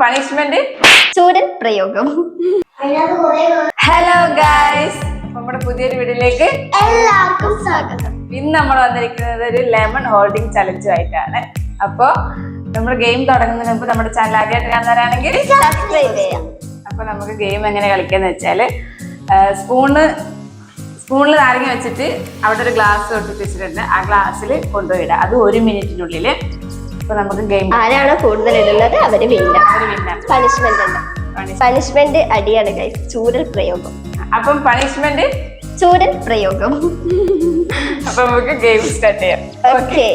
Punishment ചൂരൻ പ്രയോഗം. Hello guys നമ്മുടെ പുതിയൊരു വീഡിയോയിലേക്ക് എല്ലാവർക്കും സ്വാഗതം. ഇന്ന് നമ്മൾ വന്നിരിക്കുന്നത് ഒരു ലെമൺ ഹോൾഡിംഗ് ചലഞ്ചും ആയിട്ടാണ്. അപ്പോ നമ്മൾ ഗെയിം തുടങ്ങുന്നതിന് മുമ്പ് നമ്മുടെ ചാനൽ ആദ്യമായിട്ട് കാണുന്നവരാണെങ്കിൽ സബ്സ്ക്രൈബ് ചെയ്യാം. അപ്പൊ നമുക്ക് ഗെയിം എങ്ങനെ കളിക്കാന്ന് വെച്ചാൽ സ്പൂണ് സ്പൂണിൽ നാരങ്ങ വെച്ചിട്ട് അവിടെ ഒരു ഗ്ലാസ് ഒട്ടിപ്പിച്ചിട്ടുണ്ട് ആ ഗ്ലാസ്സിൽ കൊണ്ടുപോയിടാം അത് ഒരു മിനിറ്റിനുള്ളിൽ നമുക്ക് ഗെയിം ആരാണോ കൂടുതൽ ഇടുന്നത് അവർ വിന്ന പണിഷ്മെന്റ് ഉണ്ട് പണിഷ്മെന്റ് അടിയാണ് ഗൈസ് ചൂരൽ പ്രയോഗം. അപ്പം പണിഷ്മെന്റ് ചൂരൽ പ്രയോഗം. അപ്പൊ നമുക്ക് ഗെയിം സ്റ്റാർട്ട് ചെയ്യാം. ഓക്കെ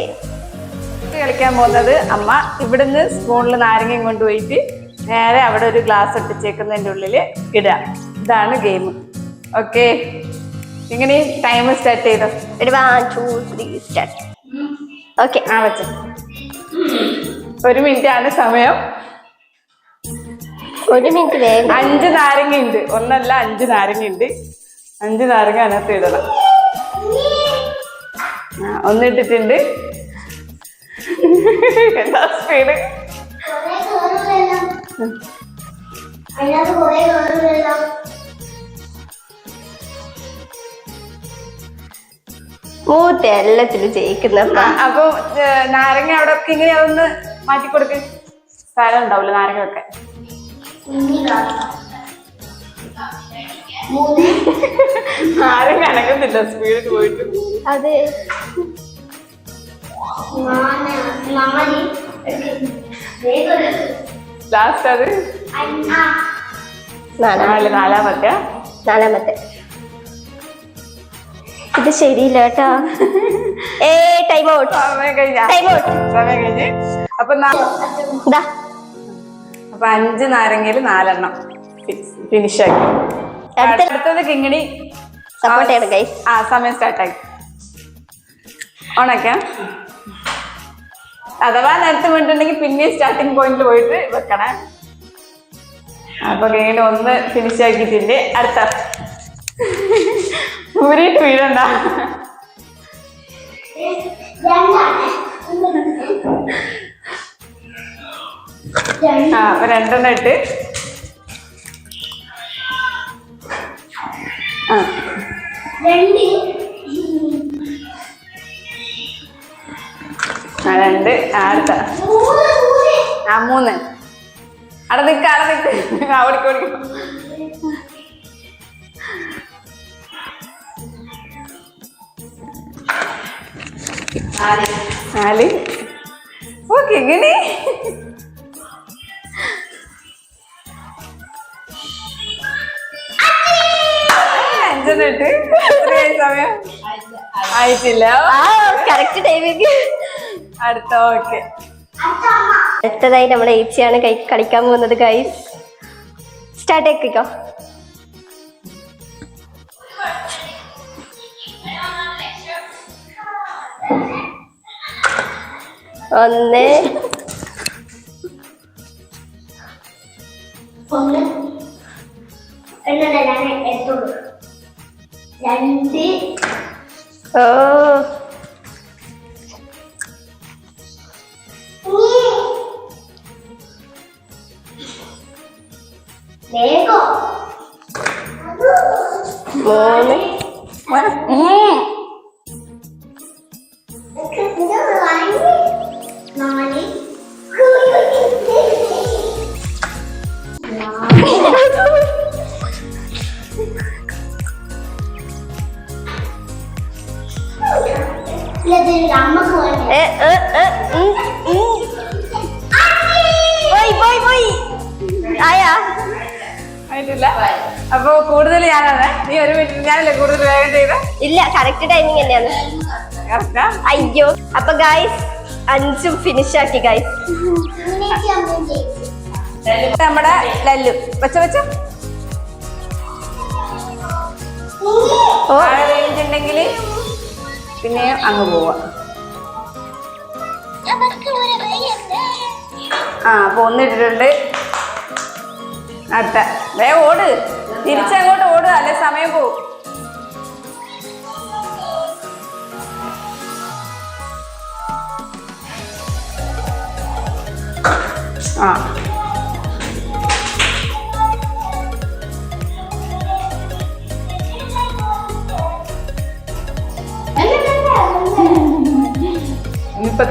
കളിക്കാൻ പോകുന്നത് അമ്മ ഇവിടുന്ന് സ്പൂണിൽ നാരങ്ങയും കൊണ്ടുപോയിട്ട് നേരെ അവിടെ ഒരു ഗ്ലാസ് ഒട്ടിച്ചേക്കുന്നതിന്റെ ഉള്ളിൽ ഇടുക. ഇതാണ് ഗെയിം ഓക്കെ ഇങ്ങനെ ടൈം സ്റ്റാർട്ട് ചെയ്തോ? ഒരു one two three start okay ആ വെച്ച. ഒരു മിനിറ്റ് ആണ് സമയം. ഒരു മിനിറ്റ് വേഗം. അഞ്ച് നാരങ്ങ ഉണ്ട് ഒന്നല്ല അഞ്ച് നാരങ്ങ ഉണ്ട് അഞ്ച് നാരങ്ങ അതിനകത്ത് ഇടണം. ഒന്നിട്ടിട്ടുണ്ട് എന്താ സ്പീഡ് മൂത്ത എല്ലാത്തിലും ജയിക്കുന്ന അപ്പൊ നാരങ്ങ അവിടെ ഒക്കെ ഇങ്ങനെ ഒന്ന് മാറ്റി കൊടുക്ക. സ്ഥലം ഉണ്ടാവില്ല നാരങ്ങ വെക്കാൻ നാരങ്ങ അനങ്ങുന്നില്ല സ്പീഡിൽ പോയിട്ട്. അതെ. ലാസ്റ്റ് അത്? നാലാം നാല് നാലാമത്തെ. നാലാമത്തെ. ഇത് ശരിയില്ല കേട്ടോ. ഏ ടൈം ഔട്ട് ടൈം ഔട്ട് സമയം കഴിഞ്ഞ്. അപ്പൊ അപ്പൊ അഞ്ച് നാരങ്ങയിൽ നാലെണ്ണം ഫിനിഷ് ആക്കി. അടുത്ത- അടുത്തത് കിങ്ങിണി. സപ്പോർട്ട് ചെയ്യണം ആ സമയം സ്റ്റാർട്ടായി ഓണാക്കാം അഥവാ നേരത്തെ വീണ്ടുണ്ടെങ്കിൽ പിന്നെ സ്റ്റാർട്ടിങ് പോയിന്റിൽ പോയിട്ട് വെക്കണേ. അപ്പൊ കിങ്ങിണി ഒന്ന് ഫിനിഷ് ആക്കിയിട്ടുണ്ട്. അടുത്ത. ഊരിട്ട് വീഴണ്ട. ആ അപ്പൊ രണ്ടെണ്ണം ഇട്ട്. ആ. രണ്ട്. ആടുത്ത ആ മൂന്ന്. അവിടെ നിൽക്ക അവിടെ ആ നാല്. ഓക്കെ സമയം. ആയിട്ടില്ല കറക്റ്റ് ടൈമിങ് അടുത്ത ഓക്കെ. അടുത്തതായി നമ്മുടെ ഏച്ചിയാണ് കളിക്കാൻ പോകുന്നത് ഗൈസ് സ്റ്റാർട്ട് ആക്കിക്കോ. ഒന്ന്. രണ്ട്. ഓ. വേഗം. മൂന്ന്. ആയാ? ആയിട്ടില്ല. അപ്പൊ കൂടുതൽ ഞാനാണ്. നീ ഒരു മിനിറ്റ് ഞാനല്ലേ കൂടുതൽ വേഗം ചെയ്ത്? ഇല്ല കറക്റ്റ് ടൈമിങ് തന്നെയാണ്. അയ്യോ അപ്പൊ ഗായ്സ് അഞ്ചും ഫിനിഷ് ആക്കി ഗായ്സ് നമ്മുടെ ലല്ലു. വെച്ച വെച്ച. ഓ. റേഞ്ച് ഉണ്ടെങ്കിൽ പിന്നെ അങ്ങ് പോവാ. ആ അപ്പൊ ഒന്നിട്ടിട്ടുണ്ട് അട്ട. വേ ഓട്. തിരിച്ചങ്ങോട്ട് ഓട്. അല്ലെ സമയം പോവും. ആ.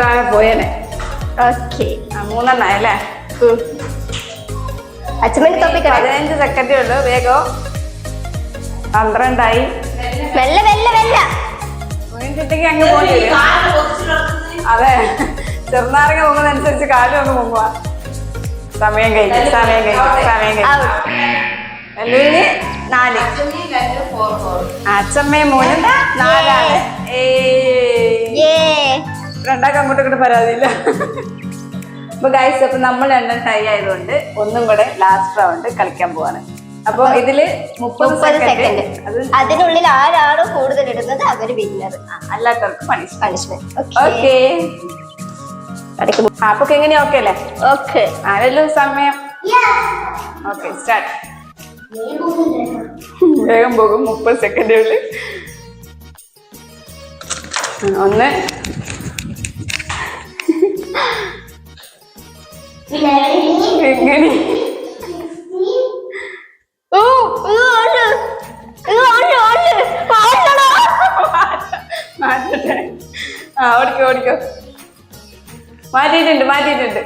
താഴെ പോയനെ. ഓക്കെ. മൂന്നെണ്ണ അല്ലേ? അച്ഛമ്മേന്റെ തൊപ്പിക്കട പതിനഞ്ച് സെക്കൻഡേ ഉള്ളൂ വേഗം. പന്ത്രണ്ടായി. മെല്ലെ മെല്ലെ മെല്ലെ വീണിട്ടുണ്ടെങ്കിൽ അങ്ങ് പോകേണ്ടി അതെ. ചെറുനാരങ്ങ പോകുന്നതനുസരിച്ച് കാലും അങ്ങ് മുങ്ങുക. സമയം കഴിഞ്ഞു സമയം കഴിഞ്ഞു സമയം കഴിഞ്ഞു. വെല്ലുവിളി നാല്. അച്ഛമ്മയും മൂന്നും നാലാണ് രണ്ടാൾക്ക് അങ്ങോട്ടും ഇങ്ങോട്ടും പരാതിയില്ല. അപ്പൊ ഗൈസ് അപ്പൊ നമ്മൾ എണ്ണം ടൈ ആയതുകൊണ്ട് ഒന്നും കൂടെ ലാസ്റ്റ് റൗണ്ട് കളിക്കാൻ പോവാണ്. അപ്പൊ ഇതിൽ മുപ്പത് സെക്കൻഡ് സെക്കൻഡ് അത് അതിനുള്ളിൽ ആരാണോ കൂടുതൽ ഇടുന്നത് അവർ വിന്നർ അല്ലാത്തവർക്ക് പണിഷ്മെന്റ് പണിഷ്മെന്റ് ഓക്കെ അപ്പൊ എങ്ങനെയാ? ഓക്കെ അല്ലേ? ഓക്കെ ആരല്ലോ സമയം? ഓക്കെ സ്റ്റാർട്ട് വേഗം പോകും. മുപ്പത് സെക്കൻഡുകളിൽ ഒന്ന് എങ്ങനെ? ഓ. മാറ്റട്ടെ ആ ഓടിക്കോ ഓടിക്കോ. മാറ്റിയിട്ടുണ്ട് മാറ്റിയിട്ടുണ്ട്.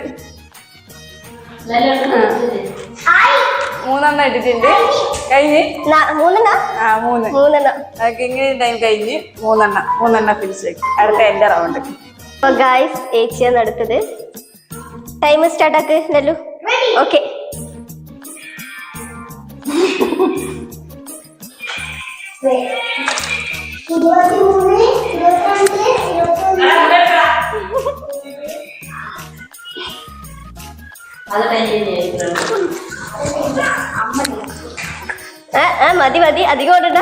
മൂന്നെണ്ണം ഇട്ടിട്ടുണ്ട്. കഴിഞ്ഞ്? ആ മൂന്ന്. മൂന്നെണ്ണം. അതൊക്കെ ഇങ്ങനെ ടൈം കഴിഞ്ഞ് മൂന്നെണ്ണം മൂന്നെണ്ണം ഫിനിഷ് ആക്കി അടുത്ത എന്റെ റൗണ്ട് ഗായ്സ് ഏച്ചിയാണ് അടുത്തത്. ടൈം സ്റ്റാർട്ട് ആക്ക് ലല്ലു. ഓക്കെ മതി മതി. അധികം ഓടണ്ട.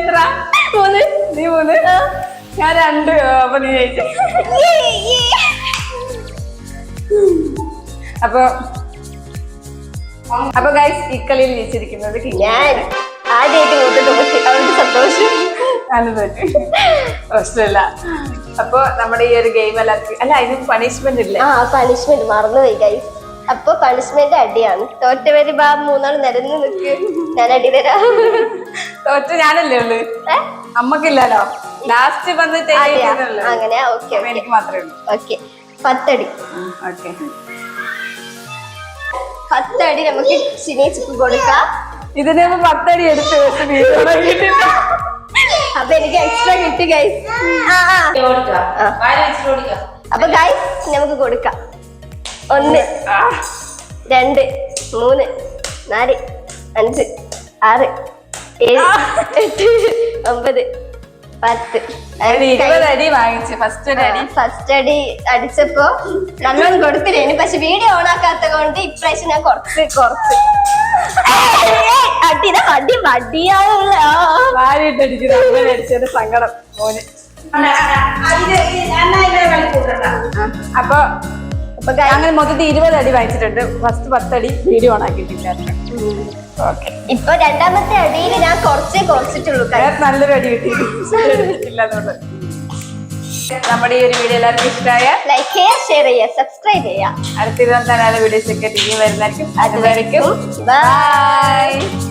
എത്ര മൂന്ന് നീ മൂന്ന് ഞാൻ രണ്ട് അപ്പൊ നീ ജയിച്ചു. അപ്പൊ അപ്പൊ ഗൈസ് ഈ കളിയിൽ ജയിച്ചിരിക്കുന്നത് ഞാൻ ആദ്യമായിട്ട് ഇങ്ങോട്ട് തോറ്റ് അവർക്ക് സന്തോഷം. പ്രശ്നമില്ല. അപ്പൊ നമ്മുടെ ഈ ഒരു ഗെയിം എല്ലാവർക്കും അല്ല അതിന് പണിഷ്മെന്റ് ഇല്ല? ആ പണിഷ്മെന്റ് മറന്നുപോയി ഗൈസ് അപ്പൊ പണിഷ്മെന്റ് അടിയാണ്. തോറ്റവരി ബാ മൂന്നാൾ നിരന്ന് നിൽക്ക് ഞാൻ അടി തരാം തോറ്റ ഞാനല്ലേ ഉള്ളു. അമ്മക്കില്ലല്ലോ. ലാസ്റ്റ് വന്നിട്ട് അതെയാ? അങ്ങനെ ഓക്കെ അപ്പൊ എനിക്ക് മാത്രമേ ഉള്ളൂ. ഓക്കെ. പത്തടി. ഓക്കെ. പത്തടി നമുക്ക് സിനീച്ചിക്ക് കൊടുക്കാം ഇതിന് പത്തടി എടുത്ത്. അപ്പൊ എനിക്ക് എക്സ്ട്രാ കിട്ടി ഗൈസ്. അപ്പൊ ഗൈസ് നമുക്ക് കൊടുക്കാം. ഒന്ന് ആ, രണ്ട് മൂന്ന് നാല് അഞ്ച് ആറ് ഏഴ് എട്ട് ഒമ്പത് പത്ത്. ഇരുപത് അടി വാങ്ങിച്ചു ഫസ്റ്റ് ഒരു അടി. ഫസ്റ്റ് അടി അടിച്ചപ്പോ നല്ലോണം കൊടുത്തില്ലേന് പക്ഷെ വീഡിയോ ഓൺ ആക്കാത്ത കൊണ്ട് ഇപ്രാവശ്യം ഞാൻ കുറച്ച് കുറച്ച്. അടി അടിച്ചത് സങ്കടം മോന്. അപ്പൊ അങ്ങനെ മൊത്തത്തിൽ ഇരുപത് അടി വാങ്ങിച്ചിട്ടുണ്ട്. First Pathadi video on okay ഇപ്പൊ രണ്ടാമത്തെ അടിയിൽ ഞാൻ കുറച്ചേ കുറച്ചിട്ടുള്ളൂ. നല്ലൊരു അടി കിട്ടിയിട്ടില്ല നമ്മുടെ ഈ ഒരു വീഡിയോ എല്ലാവർക്കും ഇഷ്ടമായ ലൈക്ക് ചെയ്യുക ഷെയർ ചെയ്യുക സബ്സ്ക്രൈബ് ചെയ്യുക. അടുത്തിരുന്ന വീഡിയോസ് ഒക്കെ ഇനി വരുന്നതായിരിക്കും. അതുവരെയും ബൈ ബൈ